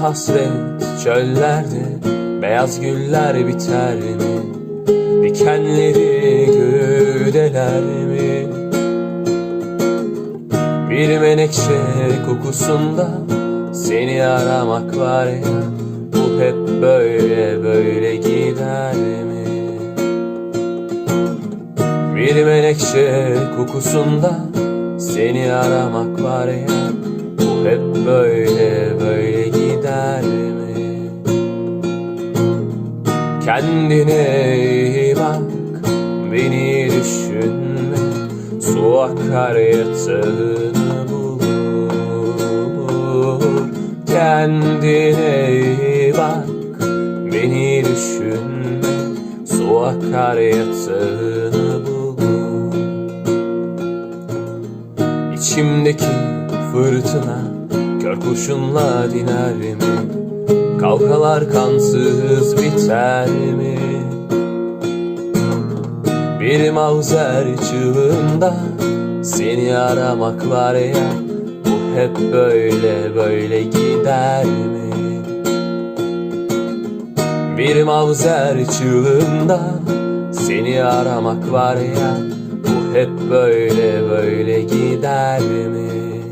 Hasret çöllerde Beyaz güller biter mi? Dikenleri güdeler mi? Bir menekşe kokusunda Seni aramak var ya Bu hep böyle böyle gider mi? Bir menekşe kokusunda Seni aramak var ya Bu hep böyle Kendine iyi bak Beni düşünme. Su akar yatağını bulur. Kendine iyi bak Beni düşünme. Su akar yatağını bulur. İçimdeki fırtına Kör kurşunla diner mi? Kavgalar kansız biter mi? Bir mavzer çığlığında Seni aramak var ya Bu hep böyle böyle gider mi? Bir mavzer çığlığında Seni aramak var ya Bu hep böyle böyle gider mi?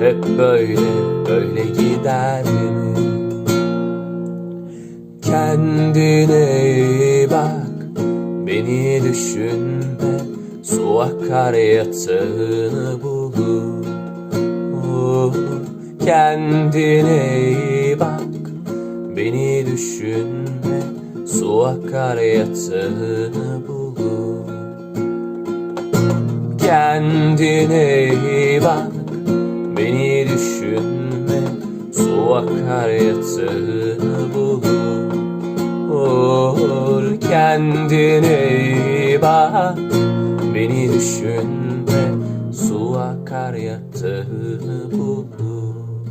Hep böyle böyle gider mi? Kendine iyi bak Beni düşünme. Su akar yatağını bulur Kendine iyi bak Beni düşünme. Su akar yatağını bulur. Kendine iyi bak Su akar yatağını bulur Kendine iyi bak Beni düşünme Su akar yatağını bulur